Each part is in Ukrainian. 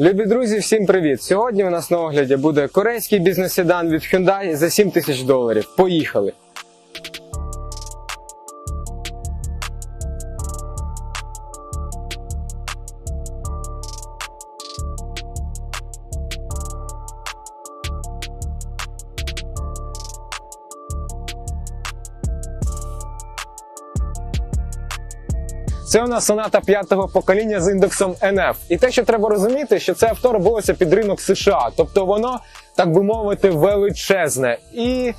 Любі друзі, всім привіт! Сьогодні у нас на огляді буде корейський бізнес-седан від Hyundai за 7 тисяч доларів. Поїхали! Це у нас соната п'ятого покоління з індексом NF. І те, що треба розуміти, що це авто робилося під ринок США, тобто воно, так би мовити, величезне. І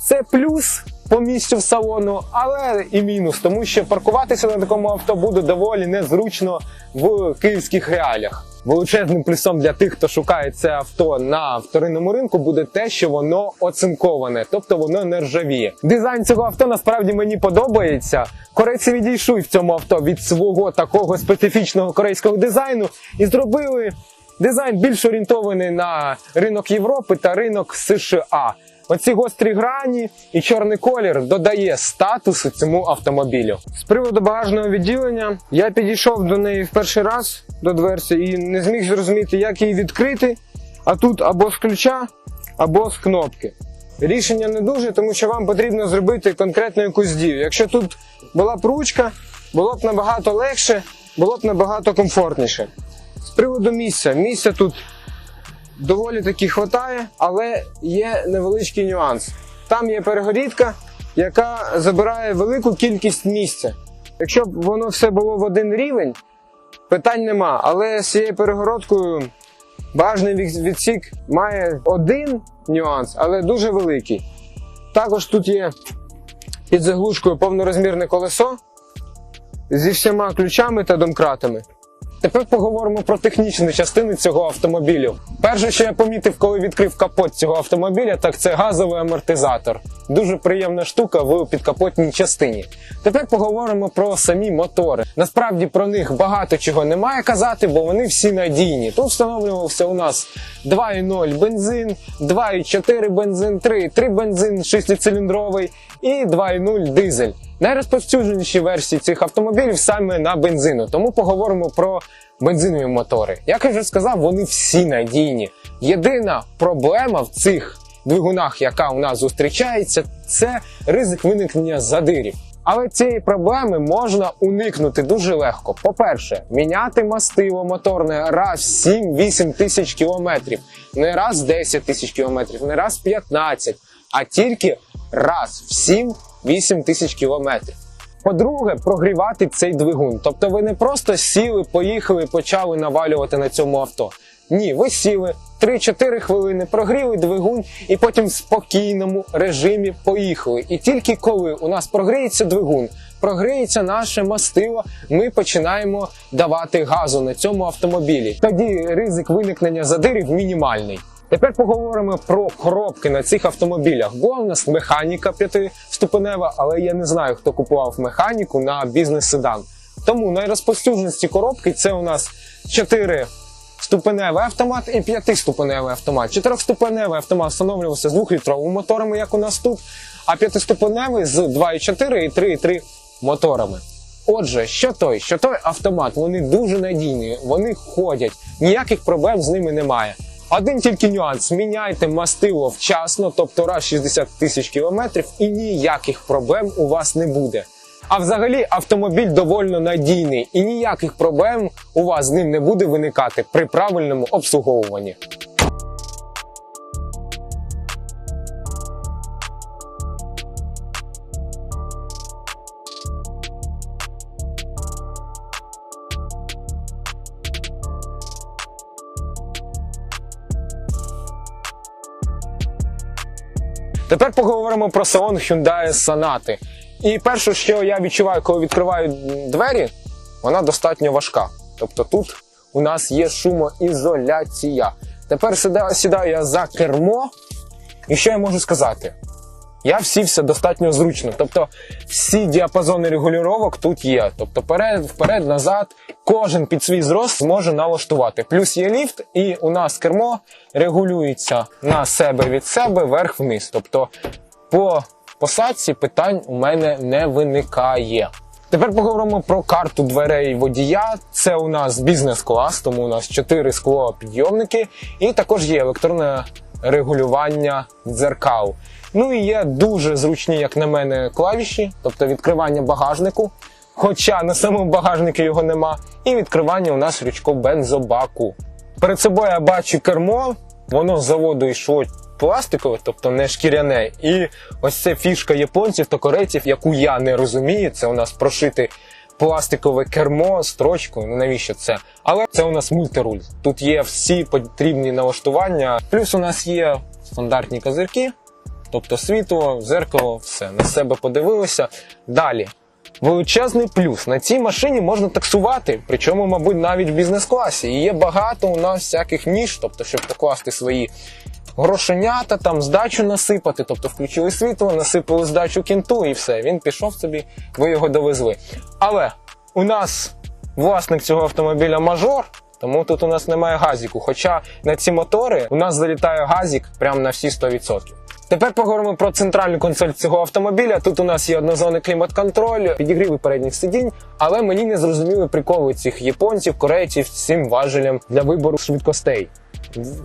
це плюс по місцю в салону, але і мінус, тому що паркуватися на такому авто буде доволі незручно в київських реаліях. Величезним плюсом для тих, хто шукає це авто на вторинному ринку, буде те, що воно оцинковане, тобто воно не ржавіє. Дизайн цього авто насправді мені подобається. Корейці відійшли в цьому авто від свого такого специфічного корейського дизайну і зробили дизайн більш орієнтований на ринок Європи та ринок США. Оці гострі грані і чорний колір додає статусу цьому автомобілю. З приводу багажного відділення я підійшов до неї в перший раз до дверці і не зміг зрозуміти, як її відкрити. А тут або з ключа, або з кнопки. Рішення не дуже, тому що вам потрібно зробити конкретно якусь дію. Якщо тут була б ручка, було б набагато легше, було б набагато комфортніше. З приводу місця, місця тут доволі таки хватає, але є невеличкий нюанс. Там є перегорідка, яка забирає велику кількість місця. Якщо б воно все було в один рівень, питань нема. Але з цією перегородкою багажний відсік має один нюанс, але дуже великий. Також тут є під заглушкою повнорозмірне колесо зі всіма ключами та домкратами. Тепер поговоримо про технічні частини цього автомобілю. Перше, що я помітив, коли відкрив капот цього автомобіля, так це газовий амортизатор. Дуже приємна штука в підкапотній частині. Тепер поговоримо про самі мотори. Насправді про них багато чого немає казати, бо вони всі надійні. Тут встановлювався у нас 2,0 бензин, 2,4 бензин, 3,3 бензин 6-циліндровий і 2,0 дизель. Найрозповсюдженіші версії цих автомобілів саме на бензину, тому поговоримо про бензинові мотори. Як я вже сказав, вони всі надійні. Єдина проблема в цих двигунах, яка у нас зустрічається, це ризик виникнення задирів. Але цієї проблеми можна уникнути дуже легко. По-перше, міняти мастило моторне раз в 7-8 тисяч кілометрів, не раз в 10 тисяч кілометрів, не раз в 15, а тільки раз в 7-8 тисяч кілометрів. По-друге, прогрівати цей двигун. Тобто ви не просто сіли, поїхали, і почали навалювати на цьому авто. Ні, ви сіли 3-4 хвилини, прогріли двигун і потім в спокійному режимі поїхали. І тільки коли у нас прогріється двигун, прогріється наше мастило, ми починаємо давати газу на цьому автомобілі. Тоді ризик виникнення задирів мінімальний. Тепер поговоримо про коробки на цих автомобілях. Була у нас механіка п'ятиступенева, але я не знаю, хто купував механіку на бізнес-седан. Тому найрозповсюдженісті коробки це у нас 4 ступеневий автомат і 5-ступеневий автомат. Чотирьохступеневий автомат встановлювався з 2-літровими моторами, як у нас тут, а п'ятиступеневий з 2,4 і 3,3 моторами. Отже, що той, що той автомат, вони дуже надійні, вони ходять, ніяких проблем з ними немає. Один тільки нюанс: міняйте мастило вчасно, тобто раз 60 тисяч кілометрів, і ніяких проблем у вас не буде. А взагалі автомобіль доволі надійний і ніяких проблем у вас з ним не буде виникати при правильному обслуговуванні. Тепер поговоримо про салон Hyundai Sonata. І перше, що я відчуваю, коли відкриваю двері, вона достатньо важка. Тобто тут у нас є шумоізоляція. Тепер сідаю я за кермо, і що я можу сказати? Я всівся достатньо зручно. Тобто всі діапазони регулювання тут є. Тобто вперед, вперед, назад, кожен під свій зрост зможе налаштувати. Плюс є ліфт, і у нас кермо регулюється на себе від себе вверх-вниз. Тобто по посадці питань у мене не виникає. Тепер поговоримо про карту дверей водія. Це у нас бізнес-клас, тому у нас 4 склопідйомники, і також є електронне регулювання дзеркал. Ну і є дуже зручні, як на мене, клавіші, тобто відкривання багажнику. Хоча на самому багажнику його нема, і відкривання у нас рючко бензобаку. Перед собою я бачу кермо, воно з заводу йшло пластикове, тобто не шкіряне. І ось це фішка японців та корейців, яку я не розумію. Це у нас прошити пластикове кермо строчкою. Ну навіщо це? Але це у нас мультируль. Тут є всі потрібні налаштування. Плюс у нас є стандартні козирки, тобто світло, зеркало, все на себе подивилися. Далі. Величезний плюс на цій машині можна таксувати, причому, мабуть, навіть в бізнес-класі. І є багато у нас всяких ніж, тобто, щоб покласти свої грошенята, там здачу насипати, тобто включили світло, насипали здачу кінту і все. Він пішов собі, ви його довезли. Але у нас власник цього автомобіля мажор. Тому тут у нас немає газіку. Хоча на ці мотори у нас залітає газік прямо на всі 100%. Тепер поговоримо про центральну консоль цього автомобіля. Тут у нас є однозонний клімат-контроль, підігріви передніх сидінь, але мені не зрозуміли приколи цих японців, корейців з цим важелем для вибору швидкостей.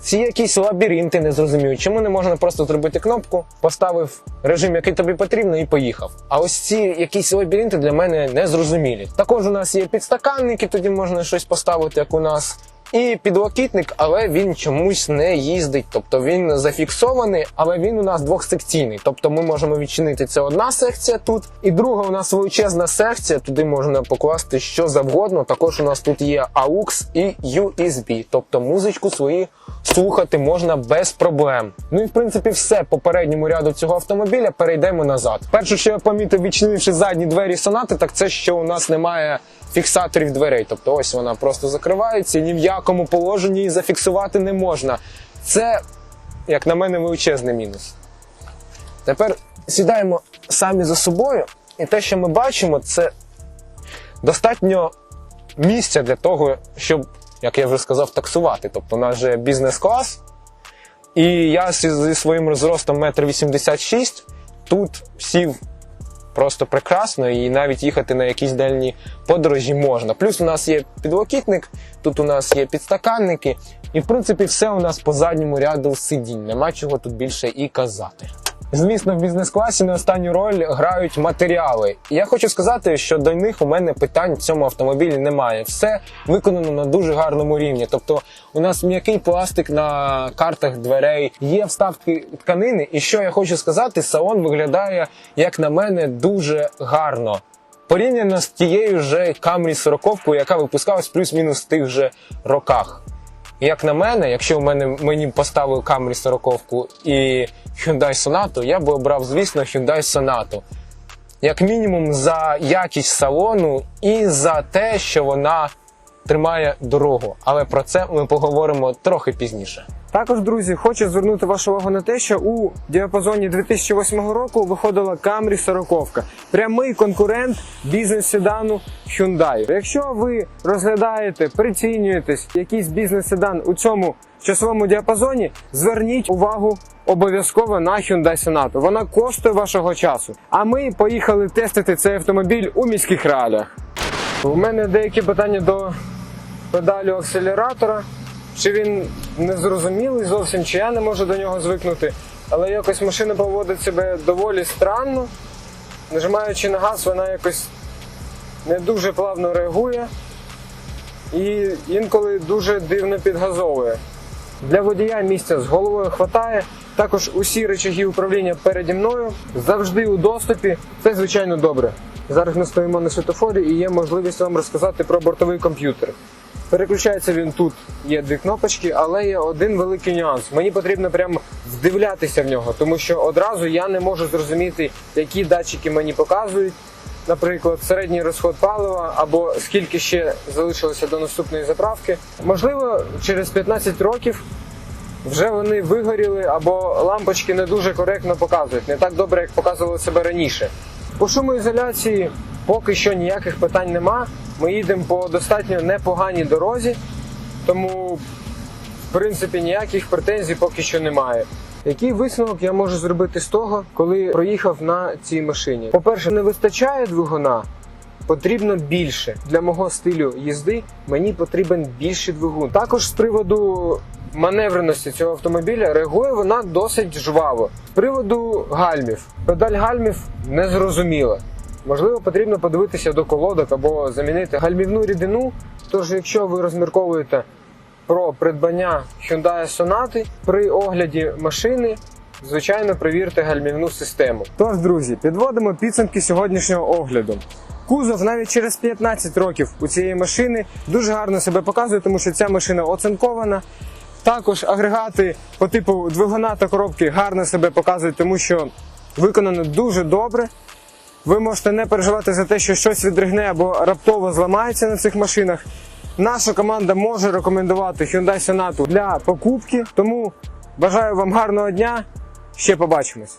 Ці якісь лабіринти не зрозумію. Чому не можна просто зробити кнопку, поставив режим, який тобі потрібно, і поїхав. А ось ці якісь лабіринти для мене не зрозумілі. Також у нас є підстаканники, тоді можна щось поставити, як у нас. І підлокітник, але він чомусь не їздить. Тобто він зафіксований, але він у нас двохсекційний. Тобто ми можемо відчинити це одна секція тут, і друга у нас величезна секція. Туди можна покласти що завгодно. Також у нас тут є AUX і USB, тобто музичку свої слухати можна без проблем. Ну і в принципі все по передньому ряду цього автомобіля. Перейдемо назад. Перше, що я помітив, відчинивши задні двері сонати, так це що у нас немає фіксаторів дверей. Тобто ось вона просто закривається, ні в якому положенні її зафіксувати не можна. Це, як на мене, величезний мінус. Тепер сідаємо самі за собою, і те, що ми бачимо, це достатньо місця для того, щоб, як я вже сказав, таксувати. Тобто, у нас же бізнес-клас, і я зі своїм зростом 1,86 м тут сів просто прекрасно, і навіть їхати на якісь дальні подорожі можна. Плюс у нас є підлокітник, тут у нас є підстаканники, і в принципі все у нас по задньому ряду сидінь. Нема чого тут більше і казати. Звісно, в бізнес-класі не останню роль грають матеріали. Я хочу сказати, що до них у мене питань в цьому автомобілі немає. Все виконано на дуже гарному рівні. Тобто, у нас м'який пластик на картах дверей, є вставки тканини. І що я хочу сказати, салон виглядає, як на мене, дуже гарно. Порівняно з тією же Camry 40, яка випускалась плюс-мінус в тих же роках. Як на мене, якщо в мене мені поставили Camry 40 і Hyundai Sonata, я би обрав, звісно, Hyundai Sonata. Як мінімум за якість салону і за те, що вона тримає дорогу. Але про це ми поговоримо трохи пізніше. Також, друзі, хочу звернути вашу увагу на те, що у діапазоні 2008 року виходила Camry 40, прямий конкурент бізнес-седану Hyundai. Якщо ви розглядаєте, прицінюєтесь якийсь бізнес-седан у цьому часовому діапазоні, зверніть увагу обов'язково на Hyundai Sonata. Вона коштує вашого часу. А ми поїхали тестити цей автомобіль у міських реаліях. У мене деякі питання до педалю акселератора. Чи він незрозумілий зовсім, чи я не можу до нього звикнути. Але якось машина поводить себе доволі странно. Нажимаючи на газ, вона якось не дуже плавно реагує і інколи дуже дивно підгазовує. Для водія місця з головою хватає. Також усі речаги управління переді мною завжди у доступі. Це звичайно добре. Зараз ми стоїмо на світофорі і є можливість вам розказати про бортовий комп'ютер. Переключається він тут, є дві кнопочки, але є один великий нюанс. Мені потрібно прямо вдивлятися в нього, тому що одразу я не можу зрозуміти, які датчики мені показують. Наприклад, середній розход палива або скільки ще залишилося до наступної заправки. Можливо, через 15 років вже вони вигоріли або лампочки не дуже коректно показують, не так добре, як показували себе раніше. По шумоізоляції поки що ніяких питань нема. Ми їдемо по достатньо непоганій дорозі, тому в принципі ніяких претензій поки що немає. Який висновок я можу зробити з того, коли проїхав на цій машині? По-перше, не вистачає двигуна, потрібно більше. Для мого стилю їзди мені потрібен більший двигун. Також з приводу маневреності цього автомобіля реагує вона досить жваво. З приводу гальмів. Педаль гальмів незрозуміла. Можливо, потрібно подивитися до колодок або замінити гальмівну рідину. Тож, якщо ви розмірковуєте про придбання Hyundai Sonata, при огляді машини, звичайно, перевірте гальмівну систему. Тож, друзі, підводимо підсумки сьогоднішнього огляду. Кузов навіть через 15 років у цієї машини дуже гарно себе показує, тому що ця машина оцинкована. Також агрегати по типу двигуна та коробки гарно себе показують, тому що виконано дуже добре. Ви можете не переживати за те, що щось відригне або раптово зламається на цих машинах. Наша команда може рекомендувати Hyundai Sonata для покупки. Тому бажаю вам гарного дня. Ще побачимось.